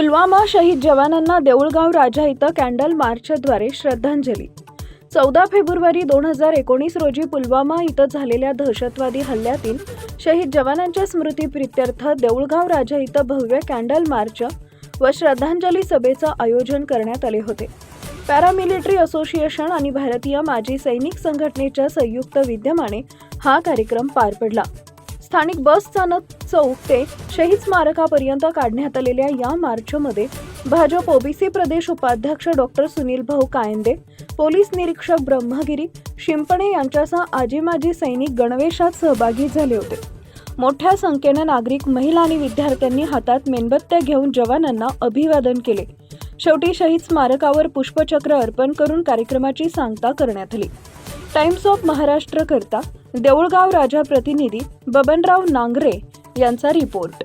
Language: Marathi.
पुलवामा शहीद जवानांना देऊळगाव राजा इथं कॅन्डल मार्चद्वारे श्रद्धांजली. चौदा फेब्रुवारी दोन हजार एकोणीस रोजी पुलवामा इथं झालेल्या दहशतवादी हल्ल्यातील शहीद जवानांच्या स्मृतीप्रित्यर्थ देऊळगाव राजा इथं भव्य कॅन्डल मार्च व श्रद्धांजली सभेचं आयोजन करण्यात आले होते. पॅरामिलिटरी असोसिएशन आणि भारतीय माजी सैनिक संघटनेच्या संयुक्त विद्यमाने हा कार्यक्रम पार पडला. स्थानिक बस स्थानक चौक ते शहीद स्मारकापर्यंत काढण्यात आलेल्या या मार्चमध्ये भाजप ओबीसी प्रदेश उपाध्यक्ष डॉक्टर सुनील भाऊ कायंदे पोलीस निरीक्षक ब्रह्मगिरी शिंपणे यांच्यासह आजी माजी सैनिक गणवेशात सहभागी झाले होते. मोठ्या संख्येनं नागरिक महिला आणि विद्यार्थ्यांनी हातात मेणबत्त्या घेऊन जवानांना अभिवादन केले. शेवटी शहीद स्मारकावर पुष्पचक्र अर्पण करून कार्यक्रमाची सांगता करण्यात आली. टाइम्स ऑफ महाराष्ट्र करता देऊळगाव राजा प्रतिनिधी बबनराव नांगरे यांचा रिपोर्ट.